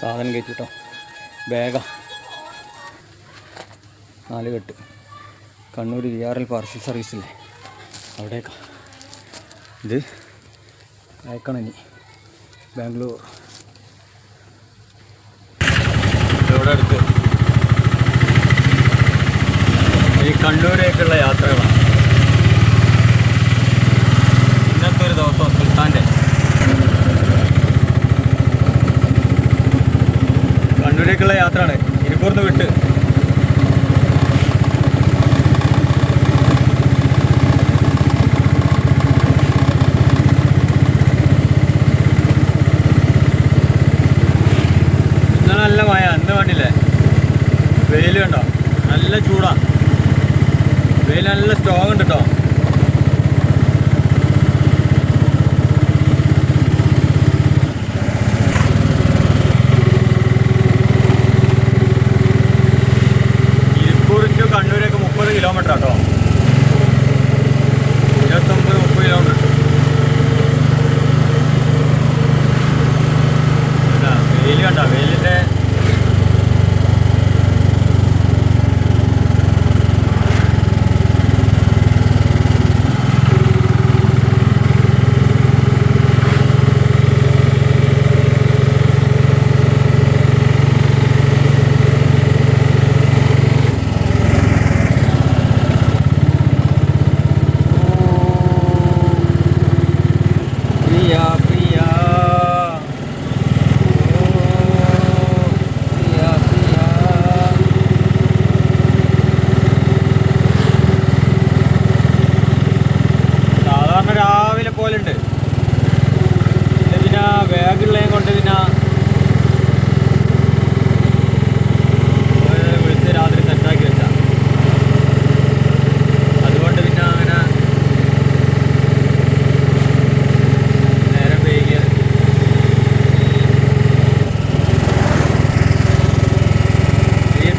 സാധനം കയറ്റി കേട്ടോ ബാഗാ. നാല് കെട്ട്. Kannur V R L parcel സർവീസില്ലേ അവിടേക്കാ. ഇത് അയക്കണം ഇനി ബാംഗ്ലൂർ. ഇവിടെ അടുത്ത്? ഈ കണ്ണൂരേക്കുള്ള യാത്രകളാണ്. ഇന്നത്തെ ഒരു ദിവസം സുൽത്താന്റെ. കണ്ണൂരേക്കുള്ള യാത്രയാണ്. ഇരിക്കൂർന്ന് വിട്ട്. നല്ല മഴ അന്ന് വേണ്ടില്ലേ വെയിൽ കണ്ടോ? നല്ല ചൂടാ. വെയിൽ നല്ല സ്ട്രോങ് ഉണ്ട് കേട്ടോ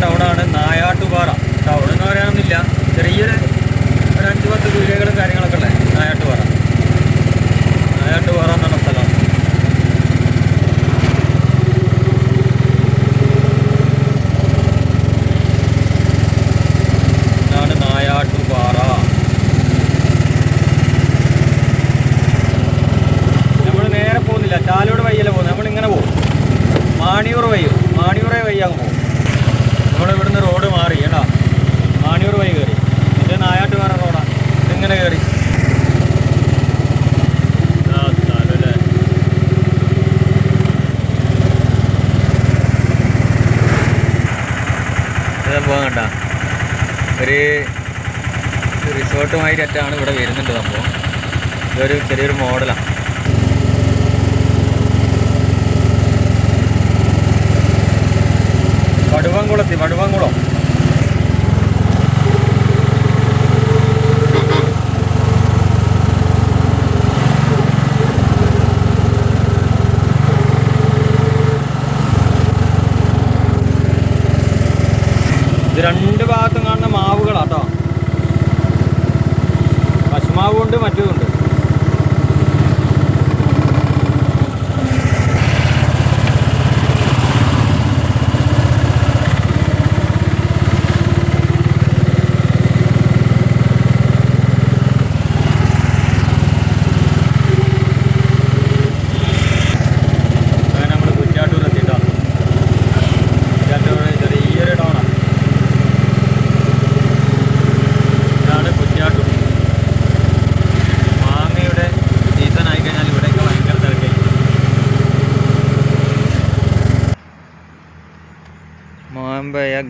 ടൗണാണ് നായാട്ടുപാറ. ടൗൺ എന്ന് പറയാനൊന്നുമില്ല. ചെറിയൊരു ഒരു അഞ്ച് പത്ത് വീടുകളും കാര്യങ്ങളൊക്കെ ഉള്ളത് നായാട്ടുപാറ. നായാട്ടുപാറ എന്നാണ് ഇതിങ്ങനെ കയറി സംഭവം കണ്ട. ഒരു റിസോർട്ടുമായിട്ടാണ് ഇവിടെ വരുന്നുണ്ട് സംഭവം. ഇതൊരു ചെറിയൊരു മോഡലാണ് വടുവംകുളത്തി വടുവംകുളം രണ്ട് ഭാഗത്തും കാണുന്ന മാവുകളാട്ടോ പശുമാവുണ്ട് ഉണ്ട് മറ്റതുണ്ട്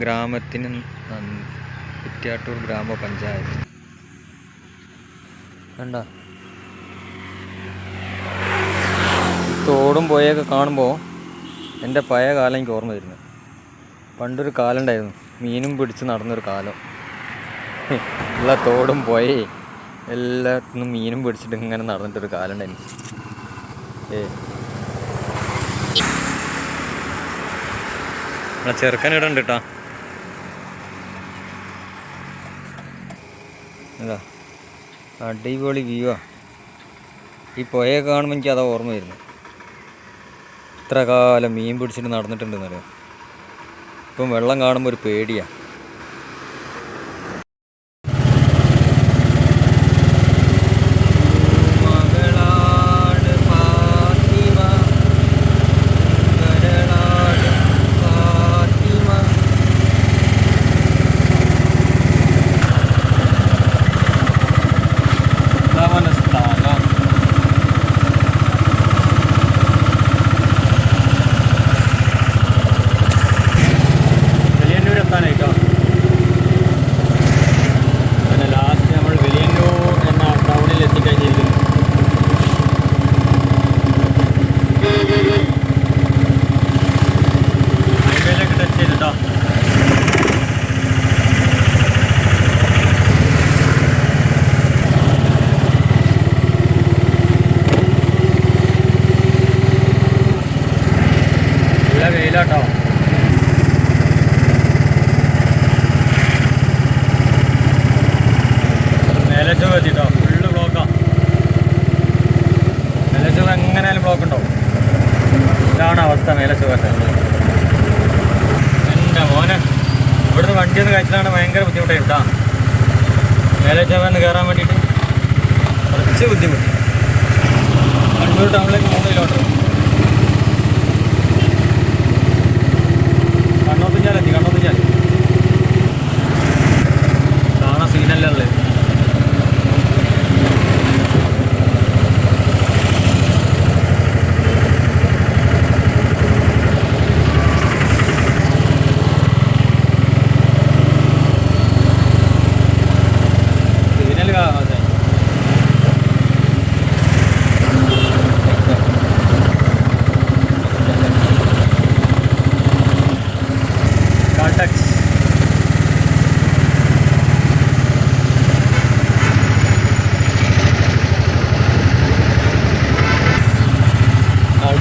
ഗ്രാമത്തിന് കുറ്റ്യാട്ടൂർ ഗ്രാമപഞ്ചായത്ത്. കണ്ട? തോടും പുഴയൊക്കെ കാണുമ്പോൾ എന്റെ പഴയ കാലം എനിക്ക് ഓർമ്മ വരുന്നു. പണ്ടൊരു കാലം ഉണ്ടായിരുന്നു മീനും പിടിച്ച് നടന്നൊരു കാലം. ഉള്ള തോടും പുഴയും എല്ലാത്തിനും മീനും പിടിച്ചിട്ട് ഇങ്ങനെ നടന്നിട്ടൊരു കാലം ഉണ്ടായിരുന്നു ഏ. നമ്മളെ ചെറുക്കൻ ഇടണ്ട് കേട്ടോ എന്താ അടിപൊളി വ്യൂ ആ. ഈ പുഴയെ കാണുമ്പോൾ എനിക്ക് അതാ ഓർമ്മ വരുന്നു ഇത്ര കാലം മീൻ പിടിച്ചിട്ട് നടന്നിട്ടുണ്ടെന്നറിയാം ഇപ്പം വെള്ളം കാണുമ്പോൾ ഒരു പേടിയാ. ഇവിടുന്ന് കഴിച്ചതാണ് ഭയങ്കര ബുദ്ധിമുട്ടായി കേട്ടോ. മേലച്ചവന്ന് കയറാൻ വേണ്ടിയിട്ട് കുറച്ച് ബുദ്ധിമുട്ട്. കണ്ണൂർ ടൗണിലേക്ക് മൂന്ന് കിലോമീറ്റർ. കണ്ണോത്തുചാലെത്തി കണ്ണോത്തുചാൽ കാണാൻ സീനല്ലേ ഉള്ളത്?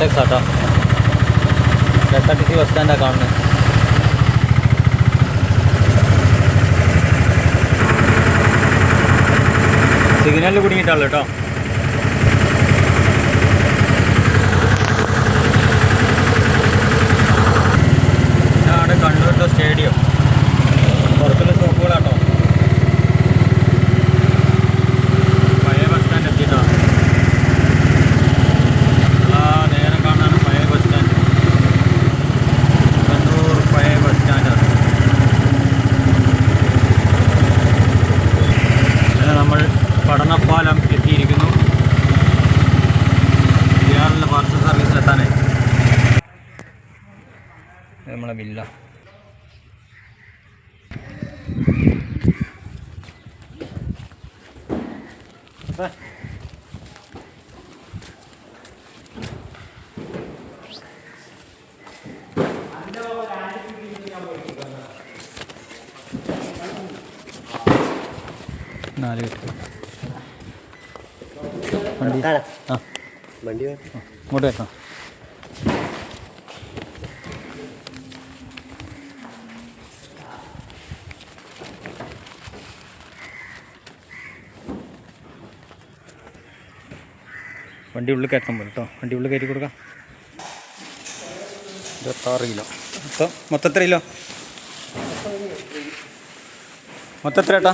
കാൾടാക്സ് auto. K S R T C bus സ്റ്റാൻഡാണ് കാണുന്നത് സിഗ്നലിൽ കുടുങ്ങിയിട്ടാണല്ലോ കേട്ടോ ഇത് നമ്മളെ വില്ല നാല് കെട്ട്. വണ്ടി. ആ. വണ്ടി ഇങ്ങോട്ട് വെക്കാം വണ്ടി ഉള്ളിൽ കയറ്റാൻ പോലും കേട്ടോ വണ്ടി ഉള്ളിൽ കയറ്റി കൊടുക്കാം. ഇരുപത്താറ് കിലോ. മൊത്തം മൊത്തം എത്ര കിലോ? മൊത്തം എത്ര ഏട്ടാ?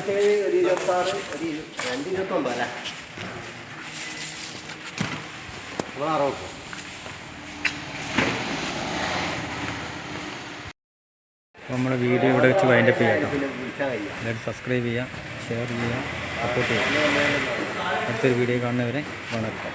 നമ്മുടെ വീഡിയോ ഇവിടെ വെച്ച് വൈൻഡപ്പ് ചെയ്യാം എല്ലാവരും സബ്സ്ക്രൈബ് ചെയ്യുക ഷെയർ ചെയ്യുക സപ്പോർട്ട് ചെയ്യുക അടുത്തൊരു വീഡിയോ കാണുന്നവരെ വണക്കം.